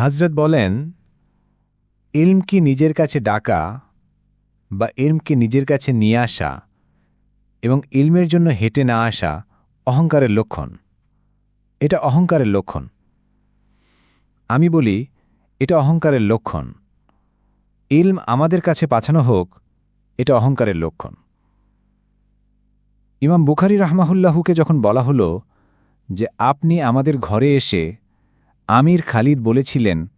হজরত বলেন, ইলম কি নিজের কাছে ডাকা বা ইলমকে নিজের কাছে নিয়ে আসা এবং ইলমের জন্য হেঁটে না আসা অহংকারের লক্ষণ? এটা অহংকারের লক্ষণ। আমি বলি, এটা অহংকারের লক্ষণ। ইলম আমাদের কাছে পাছানো হোক, এটা অহংকারের লক্ষণ। ইমাম বুখারি রাহমাহুল্লাহুকে যখন বলা হলো যে, আপনি আমাদের ঘরে এসে আমির খালিদ বলেছিলেন,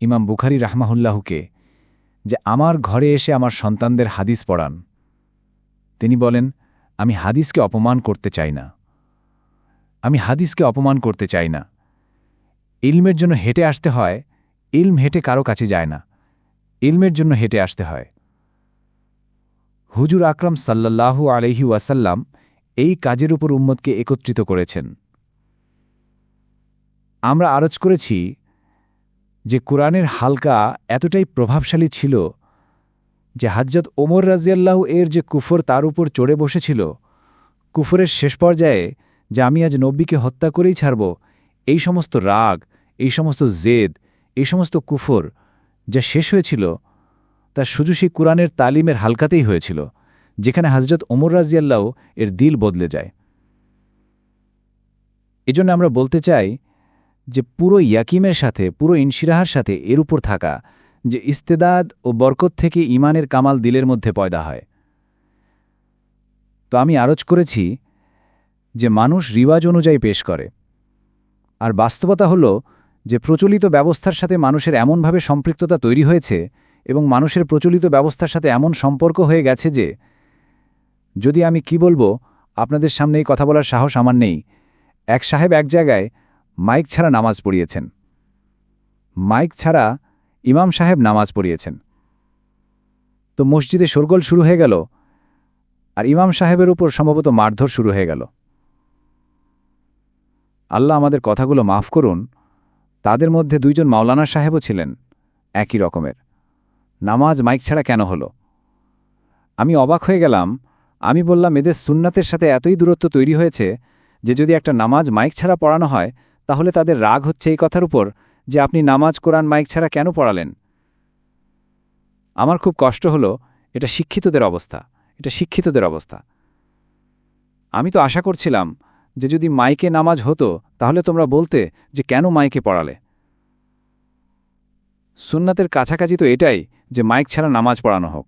ইমাম বুখারি রাহমাহুল্লাহুকে, যে আমার ঘরে এসে আমার সন্তানদের হাদিস পড়ান। তিনি বলেন, আমি হাদিসকে অপমান করতে চাই না। আমি হাদিসকে অপমান করতে চাই না। ইলমের জন্য হেঁটে আসতে হয়, ইলম হেঁটে কারও কাছে যায় না। ইলমের জন্য হেঁটে আসতে হয়। হুজুর আকরাম সাল্লাল্লাহু আলহি ওয়াসাল্লাম এই কাজের উপর উম্মতকে একত্রিত করেছেন। আমরা আরজ করেছি যে কোরআনের হালকা এতটাই প্রভাবশালী ছিল যে হাজ্জত ওমর রাজিয়াল্লাহ এর যে কুফর তার উপর চড়ে বসেছিল। কুফরের শেষ পর্যায়ে যে আমি আজ নব্বীকে হত্যা করেই ছাড়ব, এই সমস্ত রাগ, এই সমস্ত জেদ, এই সমস্ত কুফর যা শেষ হয়েছিল, তা শুধু সেই কোরআনের তালিমের হালকাতেই হয়েছিল, যেখানে হজরত ওমর রাজিয়াল্লাহ এর দিল বদলে যায়। এজন্য আমরা বলতে চাই যে পুরো ইয়াকিমের সাথে, পুরো ইনশিরাহার সাথে এর উপর থাকা, যে ইস্তেদাদ ও বরকত থেকে ইমানের কামাল দিলের মধ্যে পয়দা হয়। তো আমি আরজ করেছি যে মানুষ রিওয়াজ অনুযায়ী পেশ করে। আর বাস্তবতা হল যে প্রচলিত ব্যবস্থার সাথে মানুষের এমনভাবে সম্পৃক্ততা তৈরি হয়েছে এবং মানুষের প্রচলিত ব্যবস্থার সাথে এমন সম্পর্ক হয়ে গেছে যে, যদি আমি কি বলব, আপনাদের সামনে এই কথা বলার সাহস আমার নেই। এক সাহেব এক জায়গায় মাইক ছাড়া নামাজ পড়িয়েছেন। মাইক ছাড়া ইমাম সাহেব নামাজ পড়িয়েছেন। তো মসজিদে শোরগোল শুরু হয়ে গেল আর ইমাম সাহেবের উপর সম্ভবত মারধর শুরু হয়ে গেল। আল্লাহ আমাদের কথাগুলো মাফ করুন, তাদের মধ্যে দুইজন মাওলানা সাহেবও ছিলেন, একই রকমের। নামাজ মাইক ছাড়া কেন হলো? আমি অবাক হয়ে গেলাম, আমি বললাম, এদের সুন্নাতের সাথে এতই দূরত্ব তৈরি হয়েছে যে যদি একটা নামাজ মাইক ছাড়া পড়ানো হয় তাহলে তাদের রাগ হচ্ছে এই কথার উপর যে আপনি নামাজ কোরআন মাইক ছাড়া কেন পড়ালেন? আমার খুব কষ্ট হলো এটা শিক্ষিতদের অবস্থা, এটা শিক্ষিতদের অবস্থা। আমি তো আশা করছিলাম যে যদি মাইকে নামাজ হতো, তাহলে তোমরা বলতে যে কেন মাইকে পড়ালে। সুন্নাতের কাছাকাছি তো এটাই যে মাইক ছাড়া নামাজ পড়ানো হোক।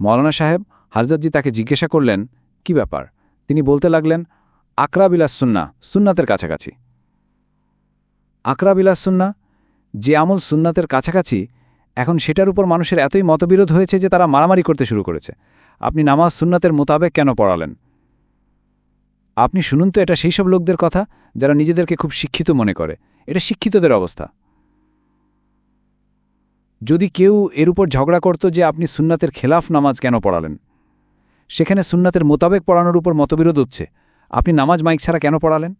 মৌলানা সাহেব হারজাদজি তাকে জিজ্ঞাসা করলেন, কি ব্যাপার? তিনি বলতে লাগলেন আকরাবিলাস সুন্না সুন্নাতের কাছাকাছি। আকরাবিলাস সুন্না যে আমল সুন্নাতের কাছাকাছি, এখন সেটার উপর মানুষের এতই মতবিরোধ হয়েছে যে তারা মারামারি করতে শুরু করেছে। আপনি নামাজ সুন্নাতের মোতাবেক কেন পড়ালেন? আপনি শুনুন তো, এটা সেই সব লোকদের কথা যারা নিজেদেরকে খুব শিক্ষিত মনে করে। এটা শিক্ষিতদের অবস্থা। যদি কেউ এর উপর ঝগড়া করত যে আপনি সুন্নাতের খেলাফ নামাজ কেন পড়ালেন? সেখানে সুন্নাতের মোতাবেক পড়ানোর উপর মতবিরোধ হচ্ছে। আপনি নামাজ মাইক ছাড়া কেন পড়ালেন?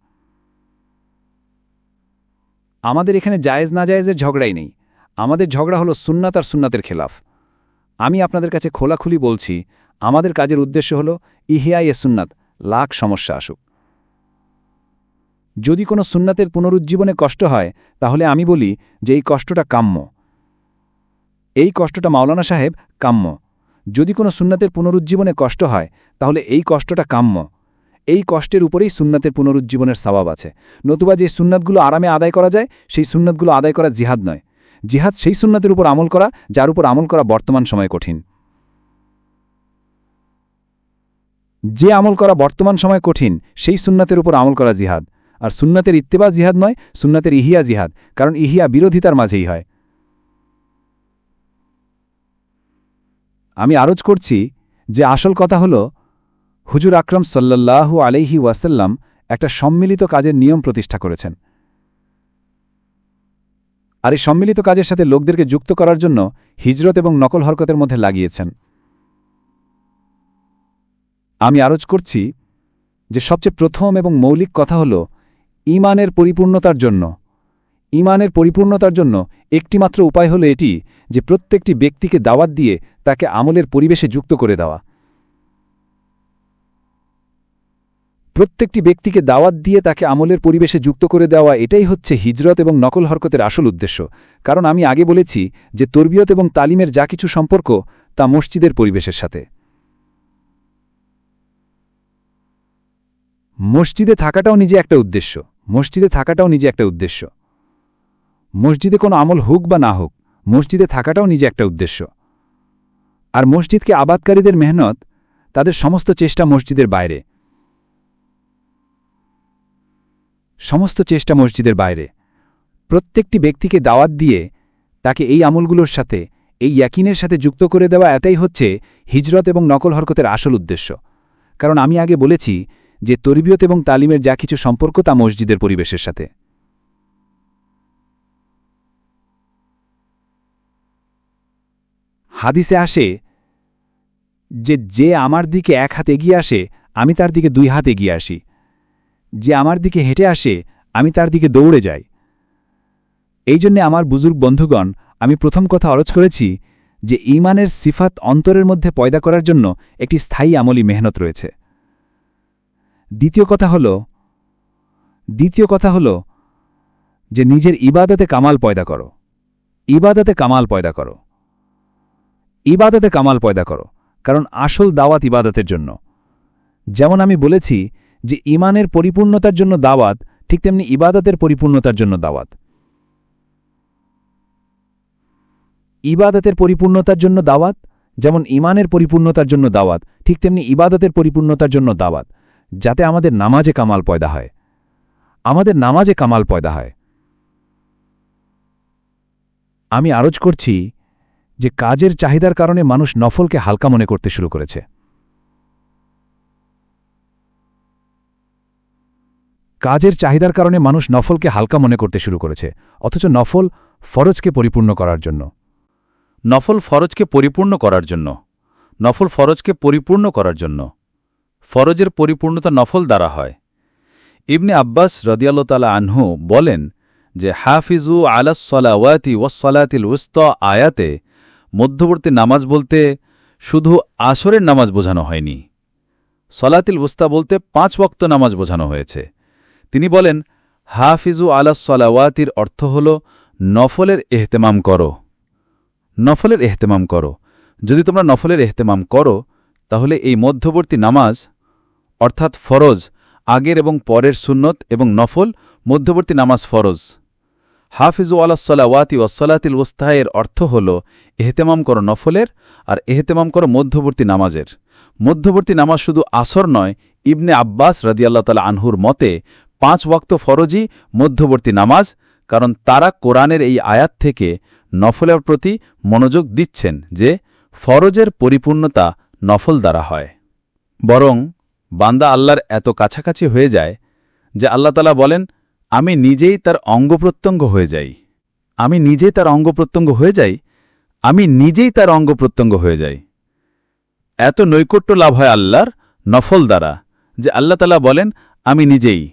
আমাদের এখানে জায়েজ না জায়েজের ঝগড়াই নেই। আমাদের ঝগড়া হলো সুন্নাত আর সুন্নাতের খেলাফ। আমি আপনাদের কাছে খোলাখুলি বলছি, আমাদের কাজের উদ্দেশ্য হল ইহিয়া এ সুন্নাত, লাখ সমস্যা আসুক। যদি কোনো সুন্নাতের পুনরুজ্জীবনে কষ্ট হয়, তাহলে আমি বলি যে এই কষ্টটা কাম্য। এই কষ্টটা মাওলানা সাহেব কাম্য। যদি কোনো সুন্নাতের পুনরুজ্জীবনে কষ্ট হয়, তাহলে এই কষ্টটা কাম্য। এই কষ্টের উপরেই সুন্নাতের পুনরুজ্জীবনের স্বভাব আছে। নতুবা যে সুন্নাতগুলো আরামে আদায় করা যায়, সেই সুন্নাতগুলো আদায় করা জিহাদ নয়। জিহাদ সেই সুন্নাতের উপর আমল করা, যার উপর আমল করা বর্তমান সময় কঠিন। যে আমল করা বর্তমান সময় কঠিন, সেই সুন্নাতের উপর আমল করা জিহাদ। আর সুন্নাতের ইত্তেবা জিহাদ নয়, সুন্নাতের ইহিয়া জিহাদ, কারণ ইহিয়া বিরোধিতার মাঝেই হয়। আমি আরজ করছি যে আসল কথা হল হুজুর আকরম সাল্লাল্লাহু আলাইহি ওয়াসাল্লাম একটা সম্মিলিত কাজের নিয়ম প্রতিষ্ঠা করেছেন। আর এই সম্মিলিত কাজের সাথে লোকদেরকে যুক্ত করার জন্য হিজরত এবং নকল হরকতের মধ্যে লাগিয়েছেন। আমি আরজ করছি যে সবচেয়ে প্রথম এবং মৌলিক কথা হল ইমানের পরিপূর্ণতার জন্য। ইমানের পরিপূর্ণতার জন্য একটিমাত্র উপায় হল এটি যে প্রত্যেকটি ব্যক্তিকে দাওয়াত দিয়ে তাকে আমলের পরিবেশে যুক্ত করে দেওয়া। প্রত্যেকটি ব্যক্তিকে দাওয়াত দিয়ে তাকে আমলের পরিবেশে যুক্ত করে দেওয়া এটাই হচ্ছে হিজরত এবং নকল হরকতের আসল উদ্দেশ্য। কারণ আমি আগে বলেছি যে তরবিয়ত এবং তালিমের যা কিছু সম্পর্ক, তা মসজিদের পরিবেশের সাথে। মসজিদে থাকাটাও নিজে একটা উদ্দেশ্য। মসজিদে থাকাটাও নিজে একটা উদ্দেশ্য। মসজিদে কোনো আমল হোক বা না হোক, মসজিদে থাকাটাও নিজে একটা উদ্দেশ্য। আর মসজিদকে আবাদকারীদের মেহনত, তাদের সমস্ত চেষ্টা মসজিদের বাইরে। সমস্ত চেষ্টা মসজিদের বাইরে। প্রত্যেকটি ব্যক্তিকে দাওয়াত দিয়ে তাকে এই আমলগুলোর সাথে, এই ইয়াকিনের সাথে যুক্ত করে দেওয়া এটাই হচ্ছে হিজরত এবং নকল হরকতের আসল উদ্দেশ্য। কারণ আমি আগে বলেছি যে তরবিয়ত এবং তালিমের যা কিছু সম্পর্ক তা মসজিদের পরিবেশের সাথে। হাদিসে আসে যে যে আমার দিকে এক হাত এগিয়ে আসে, আমি তার দিকে দুই হাত এগিয়ে আসি। যে আমার দিকে হেঁটে আসে, আমি তার দিকে দৌড়ে যাই। এই জন্যে আমার বুজুর্গ বন্ধুগণ, আমি প্রথম কথা অরজ করেছি যে ইমানের সিফাত অন্তরের মধ্যে পয়দা করার জন্য একটি স্থায়ী আমলি মেহনত রয়েছে। দ্বিতীয় কথা হল, দ্বিতীয় কথা হল যে নিজের ইবাদতে কামাল পয়দা করো। ইবাদতে কামাল পয়দা করো। ইবাদতে কামাল পয়দা করো, কারণ আসল দাওয়াত ইবাদতের জন্য। যেমন আমি বলেছি যে ইমানের পরিপূর্ণতার জন্য দাওয়াত, ঠিক তেমনি ইবাদতের পরিপূর্ণতার জন্য দাওয়াত। ইবাদতের পরিপূর্ণতার জন্য দাওয়াত, যেমন ইমানের পরিপূর্ণতার জন্য দাওয়াত, ঠিক তেমনি ইবাদতের পরিপূর্ণতার জন্য দাওয়াত, যাতে আমাদের নামাজে কামাল পয়দা হয়। আমাদের নামাজে কামাল পয়দা হয়। আমি আরজ করছি যে কাজের চাহিদার কারণে মানুষ নফলকে হালকা মনে করতে শুরু করেছে। কাজের চাহিদার কারণে মানুষ নফলকে হালকা মনে করতে শুরু করেছে, অথচ নফল ফরজকে পরিপূর্ণ করার জন্য। নফল ফরজকে পরিপূর্ণ করার জন্য। নফল ফরজকে পরিপূর্ণ করার জন্য। ফরজের পরিপূর্ণতা নফল দ্বারা হয়। ইবনে আব্বাস রদিয়াল্লাতালা আনহু বলেন যে হাফিজু আলাসলাওয়াতি ওয়াসলাতিল উস্ত আয়াতে মধ্যবর্তী নামাজ বলতে শুধু আসরের নামাজ বোঝানো হয়নি। সলাতিল উস্তা বলতে পাঁচ ওয়াক্ত নামাজ বোঝানো হয়েছে। তিনি বলেন, হাফিজু আলাসলাওয়াতির অর্থ হল, নফলের এহতেমাম করো। নফলের এহতেমাম করো। যদি তোমরা নফলের এহতেমাম করো, তাহলে এই মধ্যবর্তী নামাজ, অর্থাৎ ফরজ, আগের এবং পরের সুন্নত এবং নফল, মধ্যবর্তী নামাজ ফরজ। হাফিজু আলাহসালাওয়াতি ওয়াসলাতিল ওস্তাহের অর্থ হল, এহতেমাম করো নফলের আর এহতেমাম করো মধ্যবর্তী নামাজের। মধ্যবর্তী নামাজ শুধু আসর নয়, ইবনে আব্বাস রাদিয়াল্লাহ তালা আনহুর মতে পাঁচ ওয়াক্ত ফরজই মধ্যবর্তী নামাজ, কারণ তারা কোরআনের এই আয়াত থেকে নফলের প্রতি মনোযোগ দিচ্ছেন যে ফরজের পরিপূর্ণতা নফল দ্বারা হয়। বরং বান্দা আল্লাহর এত কাছাকাছি হয়ে যায় যে আল্লাহ তালা বলেন, আমি নিজেই তার অঙ্গপ্রত্যঙ্গ হয়ে যাই। আমি নিজেই তার অঙ্গপ্রত্যঙ্গ হয়ে যাই। আমি নিজেই তার অঙ্গপ্রত্যঙ্গ হয়ে যাই। এত নৈকট্য লাভ হয় আল্লাহর নফল দ্বারা যে আল্লাহ তালা বলেন, আমি নিজেই।